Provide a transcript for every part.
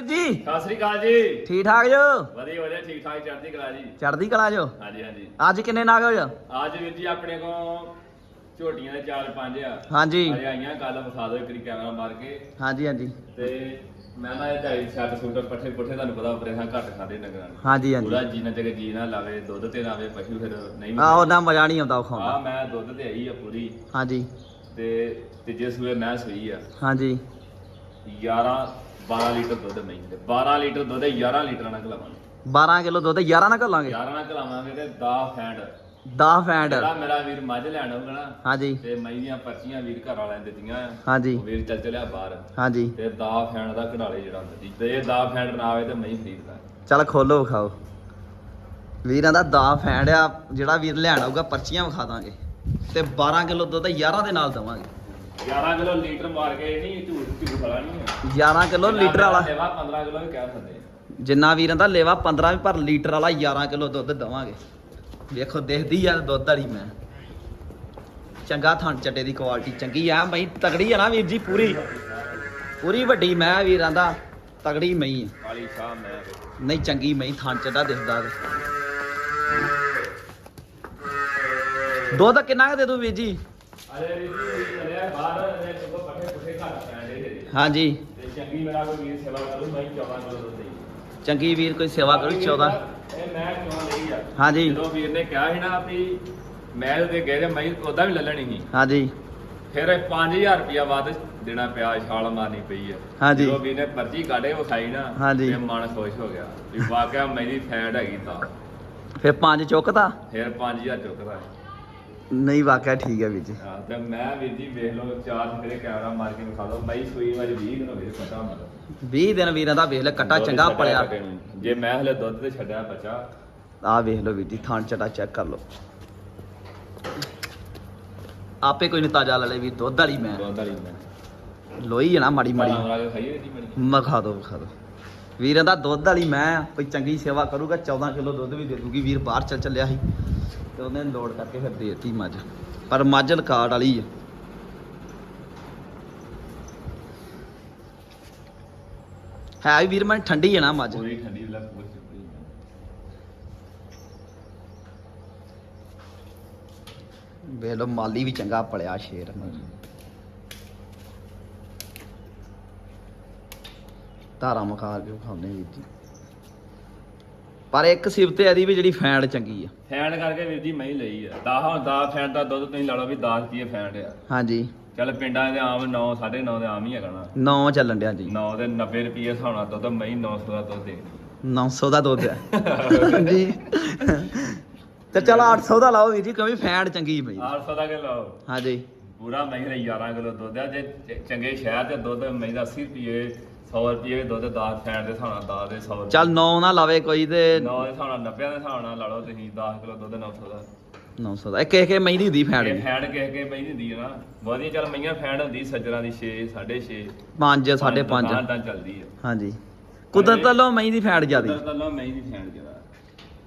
ਵੀਰ ਜੀ। ਸਤਿ ਸ੍ਰੀ ਅਕਾਲ ਜੀ। ਠੀਕ ਠਾਕ ਜੋ? ਵਧੀਆ ਵਧੀਆ ਠੀਕ ਠਾਕ ਚੜ੍ਹਦੀ ਕਲਾ ਜੀ। ਚੜਦੀ ਕਲਾ ਜੋ? ਹਾਂਜੀ ਹਾਂਜੀ। ਅੱਜ ਕਿੰਨੇ ਨਾਗ ਹੋ ਜਾ ਅੱਜ ਵੀਰ ਜੀ ਆਪਣੇ ਕੋ ਝੋਟੀਆਂ ਦੇ ਚਾਰ ਪੰਜ ਆ। ਹਾਂਜੀ। ਅਜੇ ਆਈਆਂ ਕੱਲ ਵਿਖਾ ਦਿਓ ਇੱਕ ਕੈਮਰਾ ਮਾਰ ਕੇ। ਹਾਂਜੀ ਹਾਂਜੀ। ਤੇ ਮੈਂ ਨਾ ਇਹ ਢਾਈ ਛੱਡ ਸੂਟ ਪੱਠੇ ਪੁੱਠੇ ਤੁਹਾਨੂੰ ਪਤਾ ਉਪਰੇ ਹਾਂ ਘੱਟ ਖਾਂਦੇ ਡੰਗਰਾਂ ਨੂੰ। ਹਾਂਜੀ ਪੂਰਾ ਹਾਂਜੀ ਜੀਣਾ ਜਗ ਜੀ ਨਾ ਲਾਵੇ ਦੁੱਧ ਤੇ ਲਾਵੇ ਪਸ਼ੂ ਫਿਰ ਨਹੀਂ ਆ ਉਹਨਾਂ ਮਜ਼ਾ ਨਹੀਂ ਆਉਂਦਾ ਉਹ ਆ ਖਾਉਂਦਾ ਮੈਂ ਦੁੱਧ ਤੇ ਆਈ ਆ ਪੂਰੀ। ਹਾਂਜੀ। ਤੇ ਤੀਜੇ ਸੂਏ ਮੈਂ ਸੂਈ ਆ। ਹਾਂਜੀ। 11 12 ਲੀਟਰ ਦੁੱਧ ਨਹੀਂ ਤੇ 12 ਲੀਟਰ ਦੁੱਧ 11 ਲੀਟਰ ਨਾਲ ਖਲਾਵਾਂਗੇ 12 ਕਿਲੋ ਦੁੱਧ 11 ਨਾ ਘੱਲਾਂਗੇ? 11 ਨਾਲ ਖਲਾਵਾਂਗੇ ਤੇ 10 ਫੈਂਡ। 10 ਫੈਂਡ। ਜਿਹੜਾ ਮੇਰਾ ਵੀਰ ਮੱਝ ਲੈਣ ਆਊਗਾ ਨਾ ਹਾਂਜੀ। ਤੇ ਮਈ ਦੀਆਂ ਪਰਚੀਆਂ ਵੀਰ ਘਰ ਵਾਲਿਆਂ ਨੇ ਦਿੱਤੀਆਂ ਆ। ਹਾਂਜੀ। ਉਹ ਵੀਰ ਚੱਲ ਚਲਿਆ ਬਾਹਰ। ਹਾਂਜੀ। ਤੇ ਦਾ ਫੈਂਡ ਦਾ ਕਢਾਲੇ ਜਿਹੜਾ ਹੁੰਦਾ ਜੀ ਤੇ ਇਹ ਦਾ ਫੈਂਡ ਨਾ ਆਵੇ ਤੇ ਮਈ ਖਰੀਦਦਾ ਚੱਲ ਖੋਲੋ ਵਿਖਾਓ। ਵੀਰਾਂ ਦਾ ਦਾ ਫੈਂਡ ਆ ਜਿਹੜਾ ਵੀਰ ਲੈਣ ਆਊਗਾ ਪਰਚੀਆਂ ਵਿਖਾ ਦਾਂਗੇ। ਤੇ 12 ਕਿਲੋ ਦੁੱਧ 11 ਦੇ ਨਾਲ ਦਵਾਂਗੇ। 11 ਕਿਲੋ ਲੀਟਰ ਮਾਰ ਕੇ ਇਹ ਨਹੀਂ ਝੂਠ ਝੂਠ ਵਾਲਾ ਨਹੀਂ ਹੈ। 11 ਕਿਲੋ ਲੀਟਰ ਵਾਲਾ। ਸੇਵਾ 15 ਕਿਲੋ ਵੀ ਕਹਿ ਸਕਦੇ ਆ। ਜਿੰਨਾ ਵੀਰਾਂ ਦਾ ਲੇਵਾ 15 ਵੀ ਪਰ ਲੀਟਰ ਵਾਲਾ 11 ਕਿਲੋ ਦੁੱਧ ਦਵਾਂਗੇ। ਵੇਖੋ ਦੇਖਦੀ ਆ ਦੁੱਧ ਵਾਲੀ ਮੈਂ। ਚੰਗਾ ਥਣ ਚੱਟੇ ਦੀ ਕੁਆਲਿਟੀ ਚੰਗੀ ਆ। ਮਈ ਤਗੜੀ ਆ ਨਾ ਵੀਰ ਜੀ ਪੂਰੀ। ਪੂਰੀ ਵੱਡੀ ਮੈਂ ਵੀਰਾਂ ਦਾ ਤਗੜੀ ਮਈ ਆ। ਕਾਲੀ ਸ਼ਾਹ ਮੈਂ। ਨਹੀਂ ਚੰਗੀ ਮਈ ਥਣ ਚੱਡਾ ਦਿਖਦਾ ਤੇ। ਦੁੱਧ ਕਿੰਨਾ ਕੁ ਦੇ ਦੂ ਵੀਰ ਜੀ? ਅਰੇ ਜੀ ਚਲਿਆ ਬਾਹਰ ਪੱਠੇ ਪੁੱਠੇ ਦੇ ਹਾਂਜੀ। ਤੇ ਚੰਗੀ ਮੇਰਾ ਕੋਈ ਵੀਰ ਸੇਵਾ ਕਰੂ ਮੈਂ 14 ਕਿਲੋ ਦੁੱਧ ਦੇਈ। ਚੰਗੀ ਵੀਰ ਕੋਈ ਸੇਵਾ ਕਰੂ 14 ਇਹ ਮੈਂ ਕਿਉਂ ਲਈ ਆ? ਹਾਂਜੀ। ਜਦੋਂ ਵੀਰ ਨੇ ਕਿਹਾ ਸੀ ਨਾ ਵੀ ਮੈਂ ਤੇ ਗਏ ਮੈਂ ਉਹਦਾ ਵੀ ਲੈ ਲੈਣੀ ਸੀ। ਹਾਂਜੀ। ਫਿਰ 5000 ਰੁਪਇਆ ਵੱਧ ਦੇਣਾ ਪਿਆ ਛਾਲ ਮਾਰਨੀ ਪਈ ਹੈ ਹਾਂਜੀ। ਜਦੋਂ ਵੀਰ ਨੇ ਪਰਚੀ ਕਾਢੇ ਉਹ ਖਾਈ ਨਾ ਹਾਂਜੀ। ਤੇ ਮਨ ਖੁਸ਼ ਹੋ ਗਿਆ ਵੀ ਵਾਕਿਆ ਮੇਰੀ ਫੈਂਡ ਹੈਗੀ ਤਾਂ। ਫਿਰ ਪੰਜ ਚੁੱਕਦਾ ਫਿਰ 5000 ਚੁੱਕਦਾ। ਨਹੀਂ ਵਾਕਿਆ ਠੀਕ ਹੈ ਵੀਰ ਜੀ। ਹਾਂ ਤੇ ਮੈਂ ਵੀਰ ਜੀ ਵੇਖ ਲਓ ਚਾਰ ਮੇਰੇ ਕੈਮਰਾ ਮਾਰ ਕੇ ਵਿਖਾ ਲਓ ਮੈਂ ਸੂਈ ਵਾਲੀ 20 ਦਿਨ ਹੋ ਗਏ ਪਤਾ ਮਤਲਬ। 20 ਦਿਨ ਵੀਰਾਂ ਦਾ ਵੇਖ ਲੈ ਕੱਟਾ ਚੰਗਾ ਪਲਿਆ। ਜੇ ਮੈਂ ਹਲੇ ਦੁੱਧ ਤੇ ਛੱਡਿਆ ਬੱਚਾ। ਆ ਵੇਖ ਲਓ ਵੀਰ ਜੀ ਥਾਣ ਚਟਾ ਚੈੱਕ ਕਰ ਲਓ। ਆਪੇ ਕੋਈ ਨਹੀਂ ਤਾਜ਼ਾ ਲੈ ਲੈ ਵੀ ਦੁੱਧ ਵਾਲੀ ਮੈਂ। ਦੁੱਧ ਵਾਲੀ ਮੈਂ। ਲੋਈ ਹੈ ਨਾ ਮਾੜੀ ਮਾੜੀ। ਮਖਾ ਦੋ ਵਿਖਾ ਦੋ। ਵੀਰਾਂ ਦਾ ਦੁੱਧ ਵਾਲੀ ਮੈਂ ਕੋਈ ਚੰਗੀ ਸੇਵਾ ਕਰੂਗਾ 14 ਕਿਲੋ ਦੁੱਧ ਵੀ ਦੇ ਦੂਗੀ। ਵੀਰ ਬਾਹਰ ਚੱਲ ਚੱਲਿਆ ਸੀ। ਤੇ ਉਹਨੇ ਲੋਡ ਕਰਕੇ ਫਿਰ ਦੇਤੀ ਮੱਝ। ਪਰ ਮੱਝ ਲਕਾੜ ਵਾਲੀ ਆ। ਹੈ ਵੀ ਵੀਰ ਮੈਂ ਠੰਡੀ ਹੈ ਨਾ ਮੱਝ। ਪੂਰੀ ਠੰਡੀ ਲੱਗ ਪੂਰੀ ਵੇਖ ਲਓ ਮਾਲੀ ਵੀ ਚੰਗਾ ਪਲਿਆ ਸ਼ੇਰ। ਧਾਰਾ ਮਖਾ ਕੇ ਖਾਉਂਦੇ ਵੀਰ ਜੀ। ਪਰ ਇੱਕ ਸਿਫਤ ਇਹਦੀ ਵੀ ਜਿਹੜੀ ਫੈਂਡ ਚੰਗੀ ਆ। ਫੈਂਡ ਕਰਕੇ ਵੀਰ ਜੀ ਮੈਂ ਹੀ ਲਈ ਆ। 10 10 ਫੈਂਡ ਦਾ ਦੁੱਧ ਤੁਸੀਂ ਲਾ ਲਓ ਵੀ 10 ਕੀ ਫੈਂਡ ਆ। ਹਾਂਜੀ। ਚੱਲ ਪਿੰਡਾਂ ਦੇ ਆਮ 9 9.5 ਦੇ ਆਮ ਹੀ ਹੈਗਾ ਨਾ। ਨੌ ਚੱਲਣ ਡਿਆ ਜੀ। 9 ਦੇ 90 ਰੁਪਏ ਹਿਸਾਬ ਨਾਲ ਦੁੱਧ ਮੈਂ 900 ਦਾ ਦੁੱਧ ਦੇ 900 ਦਾ ਦੁੱਧ ਹੈ ਜੀ ਤੇ ਚਲ 800 ਦਾ ਲਾਓ ਵੀਰ ਜੀ ਕਿਉਂਕਿ ਫੈਂਡ ਚੰਗੀ ਪਈ 800 ਦਾ ਕਿਲੋ ਹਾਂਜੀ। ਪੂਰਾ ਮੈਂ ਦੇ 11 ਕਿਲੋ ਦੁੱਧ ਆ। ਜੇ ਚੰਗੇ ਸ਼ਹਿਰ ਤੇ ਦੁੱਧ ਮੈਂ ਦਾ 80 ਰੁਪਏ 100 ਰੁਪਏ ਦੁੱਧ 10 ਫੈਂਡ ਦੇ ਹਿਸਾਬ ਨਾਲ 10 ਦੇ 100 ਚੱਲ 9 ਨਾ ਲਾਵੇ ਕੋਈ ਤੇ 9 ਦੇ ਹਿਸਾਬ ਨਾਲ 90 ਦੇ ਹਿਸਾਬ ਨਾਲ ਲਾ ਲਓ ਤੁਸੀਂ 10 ਕਿਲੋ ਦੁੱਧ 900 ਦਾ। 900 ਦਾ। ਇੱਕ ਇੱਕ ਮਹੀਂ ਦੀ ਹੁੰਦੀ ਫੈਂਡ ਇਹ ਵੀ। ਕਿਸੇ ਕੇ ਮੈਂ ਦਿੰਦੀ ਆ ਨਾ। ਵਧੀਆ ਚੱਲ ਮਈਆਂ ਫੈਂਡ ਹੁੰਦੀ ਸੱਜਰਾਂ ਦੀ 6 6.5 5 5.5 ਤਾਂ ਚੱਲਦੀ ਆ। ਹਾਂਜੀ। ਕੁਦਰਤ ਵੱਲੋਂ ਮਹੀਂ ਦੀ ਫੈਂਡ ਜ਼ਿਆਦੀ। ਤਾਂ ਮੈਂ ਹੀ ਨਹੀਂ ਫੈਂਡ ਜਰਾ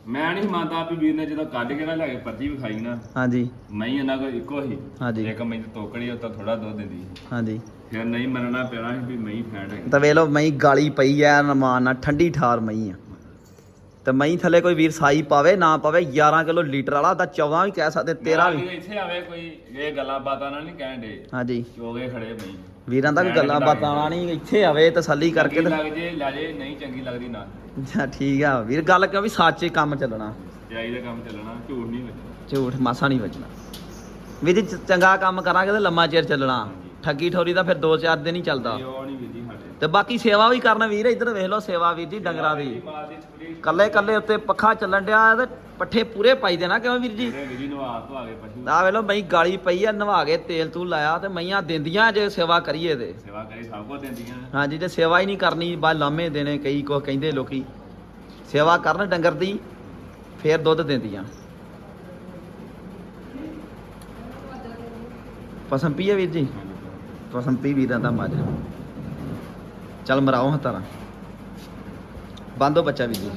ਮੈਂ ਨਹੀਂ ਮੰਨਦਾ ਵੀ ਵੀਰ ਨੇ ਜਦੋਂ ਕੱਢ ਕੇ ਨਾ ਲੈ ਕੇ ਪਰਚੀ ਵਿਖਾਈ ਨਾ। ਹਾਂਜੀ। ਮੈਂ ਹੀ ਇਹਨਾਂ ਕੋਲ ਇੱਕੋ ਹੀ। ਹਾਂਜੀ। ਇੱਕ ਮੈਂ ਤੋਕੜੀ ਉਹ ਤਾਂ ਥੋੜਾ ਦੁੱਧ ਦਿੰਦੀ। ਸੀ। ਹਾਂਜੀ। ਫਿਰ ਨਹੀਂ ਮੰਨਣਾ ਪੈਣਾ ਸੀ ਵੀ ਮੈਂ ਹੀ ਫੈਂਡ ਹੈਗੀ। ਤਾਂ ਵੇਖ ਲਓ ਮਹੀਂ ਗਾਲੀ ਪਈ ਐ ਨਮਾਨ ਨਾਲ ਠੰਡੀ ਠਾਰ ਮਹੀਂ ਆ। ਤੇ ਮਹੀਂ ਥੱਲੇ ਕੋਈ ਵੀਰ ਸਾਈ ਪਾਵੇ ਨਾ ਪਾਵੇ 11 ਕਿਲੋ ਲੀਟਰ ਵਾਲਾ ਤਾਂ 14 ਵੀ ਕਹਿ ਸਕਦੇ 13 ਵੀ। ਇੱਥੇ ਆਵੇ ਕੋਈ ਇਹ ਗੱਲਾਂ ਬਾਤਾਂ ਨਾਲ ਨਹੀਂ ਕਹਿਣ ਦੇ। ਹਾਂਜੀ। ਚੋਗੇ ਖੜੇ ਬਈ ਵੀਰਾਂ ਦਾ ਵੀ ਗੱਲਾਂ ਬਾਤਾਂ ਨਾਲ ਨਹੀਂ ਇੱਥੇ ਆਵੇ ਤਸੱਲੀ ਕਰਕੇ ਤੇ ਲੱਗ ਜੇ ਲੈ ਜੇ ਨਹੀਂ ਚੰਗੀ ਲੱਗਦੀ ਨਾ। ਅੱਛਾ ਠੀਕ ਆ। ਵੀਰ ਗੱਲ ਕਿਉਂ ਵੀ ਸੱਚੇ ਕੰਮ ਚੱਲਣਾ। ਜਾਈ ਦਾ ਕੰਮ ਚੱਲਣਾ ਝੂਠ ਨਹੀਂ ਵੱਜਣਾ। ਝੂਠ ਮਾਸਾ ਨਹੀਂ ਵੱਜਣਾ। ਵੀਰ ਜੀ ਚੰਗਾ ਕੰਮ ਕਰਾਂਗੇ ਤੇ ਲੰਮਾ ਚਿਰ ਚੱਲਣਾ। ਠੱਗੀ ਠੋਰੀ ਦਾ ਫਿਰ 2-4 ਦਿਨ ਹੀ ਚੱਲਦਾ। ਇਹ ਉਹ ਨਹੀਂ ਵਿਧੀ ਸਾਡੇ। ਤੇ ਬਾਕੀ ਸੇਵਾ ਵੀ ਕਰਨ ਵੀਰ ਇੱਧਰ ਵੇਖ ਲਓ ਸੇਵਾ ਵੀਰ ਜੀ ਡੰਗਰਾਂ ਦੀ। ਮਾਲ ਦੀ ਛੁਰੀ ਕੱਲੇ ਕੱਲੇ ਉੱਤੇ ਪੱਖਾ ਚੱਲਣ ਡਿਆ ਤੇ ਪੱਠੇ ਪੂਰੇ ਪਾਈ ਦੇਣਾ ਕਿਉਂ ਵੀਰ ਜੀ? ਜਿਹੜੇ ਵਿਧੀ ਨੂੰ ਆਪ ਤੋਂ ਆ ਗਏ ਪਸ਼ੂ। ਆ ਵੇਖ ਲਓ ਮਈ ਗਾਲੀ ਪਈ ਆ ਨਵਾ ਕੇ ਤੇਲ ਤੂੰ ਲਾਇਆ ਤੇ ਮਈਆਂ ਦਿੰਦੀਆਂ ਜੇ ਸੇਵਾ ਕਰੀਏ ਤੇ। ਸੇਵਾ ਕਰੀ ਸਭ ਕੋ ਦਿੰਦੀਆਂ। ਹਾਂਜੀ ਜੇ ਸੇਵਾ ਹੀ ਨਹੀਂ ਕਰਨੀ ਬਾ ਲਾਮੇ ਦੇਣੇ ਕਈ ਕੋ ਕਹਿੰਦੇ ਲੋਕੀ। ਸੇਵਾ ਕਰਨ ਡੰਗਰ ਦੀ ਫੇਰ ਦੁੱਧ ਦਿੰਦੀਆਂ। ਪਸੰਦ ਪੀਏ ਵੀਰ ਜੀ? ਪੀ ਵੀਰਾਂ ਦਾ ਮੱਝ ਚੱਲ ਮਰਾਓ ਹਤਾਰਾ ਬੰਦੋ ਬੱਚਾ ਵੀਰ ਜੀ।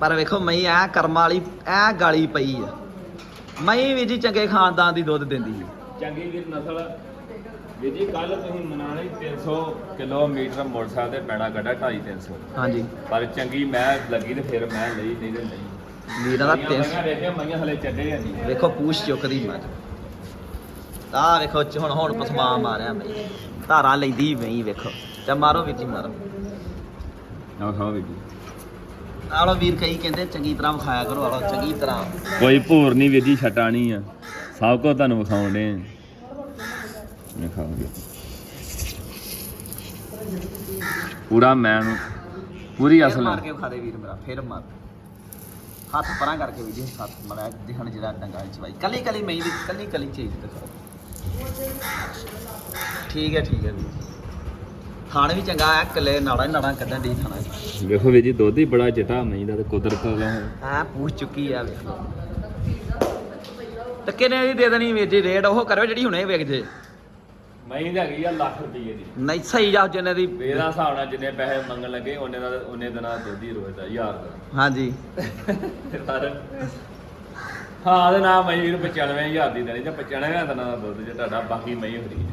ਪਰ ਵੇਖੋ ਮਈ ਐ ਕਰਮਾਂ ਵਾਲੀ ਐ ਗਾਲੀ ਪਈ ਆ। ਮਈ ਵੀਰ ਜੀ ਚੰਗੇ ਖਾਨਦਾਨ ਦੀ ਦੁੱਧ ਦਿੰਦੀ ਹੈ ਚੰਗੀ ਵੀਰ ਨਸਲ। ਵੀਰ ਜੀ ਕੱਲ ਤੁਸੀਂ ਮਨਾਣੇ 300 ਕਿਲੋਮੀਟਰ ਮੋਟਰਸਾਈਕਲ ਤੇ ਪੈਣਾ ਕੱਢਾ 2.5 300 ਹਾਂਜੀ। ਪਰ ਚੰਗੀ ਮੈਂ ਲੱਗੀ ਤੇ ਫਿਰ ਮੈਂ ਲਈ ਨਹੀਂ ਤੇ ਨਹੀਂ। ਵੀਰਾਂ ਦਾ ਮਈਆਂ 300 ਮਈਆਂ ਹਲੇ ਚੱਡੇ ਆ ਨਹੀਂ। ਵੇਖੋ ਪੂਛ ਚੁੱਕਦੀ ਮੱਝ। ਆ ਵੇਖੋ ਚ- ਹੁਣ ਹੁਣ ਪਸਮਾ ਮਾਰਿਆ ਬਈ ਧਾਰਾਂ ਲੈਂਦੀ ਬਈ ਵੇਖੋ। ਤੇ ਮਾਰੋ ਵੀਰ ਜੀ ਮਾਰੋ। ਨਾ ਖਾਓ ਜੀ। ਆਲੋ ਵੀਰ ਕਈ ਕਹਿੰਦੇ ਚੰਗੀ ਤਰ੍ਹਾਂ ਵਿਖਾਇਆ ਕਰੋ ਆਲੋ ਚੰਗੀ ਤਰ੍ਹਾਂ। ਕੋਈ ਭੂਰ ਨਹੀਂ ਵੀਰ ਜੀ ਛਟਾਣੀ ਆ। ਸਭ ਕੁਝ ਤੁਹਾਨੂੰ ਵਿਖਾਉਣੇ ਮੈਂ ਖਾਵਾਂਗੇ ਪੂਰਾ ਮੈਂ ਨੂੰ ਪੂਰੀ ਫੇਰ ਅਸਲ ਮਾਰ ਕੇ ਵਿਖਾ ਦੇ ਵੀਰ ਮੇਰਾ ਫੇਰ ਮਾਰ। ਹੱਥ ਪਰਾਂ ਕਰਕੇ ਵੀ ਜੀ ਹੱਥ ਮੜਾ ਦਿਖਣ ਜਿਹੜਾ ਡੰਗਾ ਵਿੱਚ ਬਾਈ ਕੱਲੀ ਕੱਲੀ ਮਈ ਦੀ ਕੱਲੀ ਕੱਲੀ ਚੀਜ਼ ਦਿਖਾਓ। ਠੀਕ ਹੈ ਠੀਕ ਹੈ ਵੀਰ ਥਾਣ ਵੀ ਚੰਗਾ ਹੈ ਕੱਲੇ ਨਾੜਾ ਨਾੜਾ ਕੱਢਣ ਦੀ ਥਾਣਾ ਵੇਖੋ ਵੀਰ ਜੀ ਦੁੱਧ ਹੀ ਬੜਾ ਚਟਾ ਮਹੀਂ ਦਾ ਤੇ ਕੁਦਰਤ ਦਾ ਆ ਪੂਛ ਚੁੱਕੀ ਆ ਵੇਖ। ਤੇ ਕਿੰਨੇ ਦੀ ਦੇ ਦੇਣੀ ਵੀਰ ਜੀ? ਰੇਟ ਉਹ ਕਰੋ ਜਿਹੜੀ ਹੁਣੇ ਵੇਖ ਜੇ। ਮਹੀਂ ਦੀ ਹੈਗੀ ਆ ਲੱਖ ਰੁਪਏ ਦੀ। ਨਹੀਂ ਸਹੀ ਜਾ ਜਿੰਨੇ ਦੀ ਮੇਰਾ ਹਿਸਾਬ ਨਾਲ ਜਿੰਨੇ ਪੈਸੇ ਮੰਗਣ ਲੱਗੇ ਉਹਨੇ ਦਾ ਉਹਨੇ ਦਿਨਾਂ ਦੁੱਧ ਹੀ ਰੋਜ਼ ਦਾ ਹਜ਼ਾਰ ਦਾ। ਹਾਂਜੀ। ਪਰ ਹਾਂ ਦੇ ਨਾਮ ਮਹੀਂ ਵੀਰ 95000 ਦੀ ਦੇਣੀ ਤੇ 95000 ਦਿਨਾਂ ਦਾ ਦੁੱਧ ਜੇ ਤੁਹਾਡਾ ਬਾਕੀ ਮਹੀਂ ਫਰੀ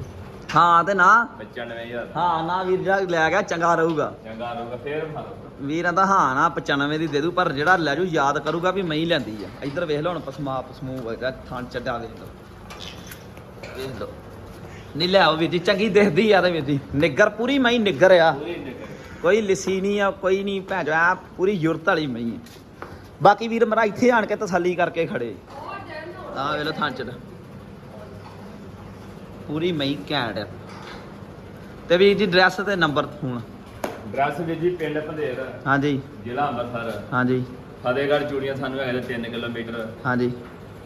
ਹਾਂ। ਤੇ ਨਾ। 95000 ਹਾਂ ਨਾ ਵੀਰ ਜਿਹੜਾ ਲੈ ਗਿਆ ਚੰਗਾ ਰਹੂਗਾ। ਚੰਗਾ ਰਹੂਗਾ ਫੇਰ ਲਓ। ਵੀਰਾਂ ਦਾ ਹਾਂ ਨਾ 95 ਦੀ ਦੇ ਦੂ ਪਰ ਜਿਹੜਾ ਲੈ ਜੂ ਯਾਦ ਕਰੂਗਾ ਵੀ ਮੈਂ ਹੀ ਲੈਂਦੀ ਆ। ਇੱਧਰ ਵੇਖ ਲਓ ਹੁਣ ਪਸਮਾ ਪਸਮੂ ਵਗਾ ਥਾਂ ਚੱਡਾ ਵੇਖ ਲਓ। ਵੇਖ ਲਓ। ਨਹੀਂ ਲੈ ਆਓ ਵੀਰ ਜੀ ਚੰਗੀ ਦਿਖਦੀ ਆ ਤੇ ਵੀਰ ਜੀ। ਨਿੱਗਰ ਪੂਰੀ ਮੈਂ ਨਿੱਗਰ ਆ। ਪੂਰੀ ਕੋਈ ਲਿਸੀ ਨਹੀਂ ਆ ਕੋਈ ਨਹੀਂ ਭੈਣ ਆ ਪੂਰੀ ਯੁਰਤ ਵਾਲੀ ਮਈ ਹੈ ਬਾਕੀ ਵੀਰ ਮੇਰਾ ਇੱਥੇ ਆਣ ਕੇ ਤਸੱਲੀ ਕਰਕੇ ਖੜੇ। ਆ ਵੇਲੋ ਥਾਂ ਚ। ਪੂਰੀ ਮਈ ਘੈਂਟ ਆ। ਤੇ ਵੀਰ ਜੀ ਡਰੈਸ ਤੇ ਨੰਬਰ ਹੁਣ ਡਰੈਸ ਵੀਰ ਜੀ ਪਿੰਡ ਭੰਦੇਰ। ਹਾਂਜੀ। ਜ਼ਿਲ੍ਹਾ ਅੰਮ੍ਰਿਤਸਰ। ਹਾਂਜੀ। ਫਤਿਹਗੜ੍ਹ ਚੂੜੀਆਂ ਸਾਨੂੰ ਹੈਗੇ 3 ਕਿਲੋਮੀਟਰ। ਹਾਂਜੀ।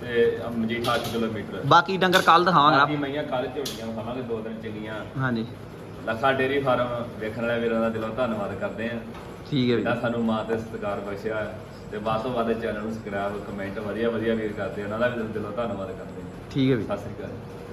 ਤੇ ਮਜੀਠਾ 8 ਕਿਲੋਮੀਟਰ। ਬਾਕੀ ਡੰਗਰ ਕੱਲ ਦਿਖਾਵਾਂਗੇ ਬਾਕੀ ਮਈਆਂ ਕੱਲ ਝੋਟੀਆਂ ਖਾਵਾਂਗੇ ਦੋ ਦਿਨ ਚੰਗੀਆਂ। ਹਾਂਜੀ। ਲੱਖਾ ਡੇਰੀ ਫਾਰਮ ਵੇਖਣ ਵਾਲੇ ਵੀਰਾਂ ਦਾ ਦਿਲੋਂ ਧੰਨਵਾਦ ਕਰਦੇ ਆਂ ਠੀਕ ਹੈ ਜਿਹੜਾ ਵੀਰ ਸਾਨੂੰ ਮਾਂ ਤੇ ਸਤਿਕਾਰ ਬਖਸ਼ਿਆ ਹੈ। ਤੇ ਵੱਧ ਤੋਂ ਵੱਧ ਚੈਨਲ ਨੂੰ ਸਬਸਕ੍ਰਾਈਬ ਕਮੈਂਟ ਵਧੀਆ ਵਧੀਆ ਵੀਰ ਕਰਦੇ ਆ। ਉਹਨਾਂ ਦਾ ਵੀ ਦਿਲੋਂ ਧੰਨਵਾਦ ਕਰਦੇ ਹਾਂ ਠੀਕ ਹੈ ਵੀਰ। ਸਤਿ ਸ੍ਰੀ ਅਕਾਲ।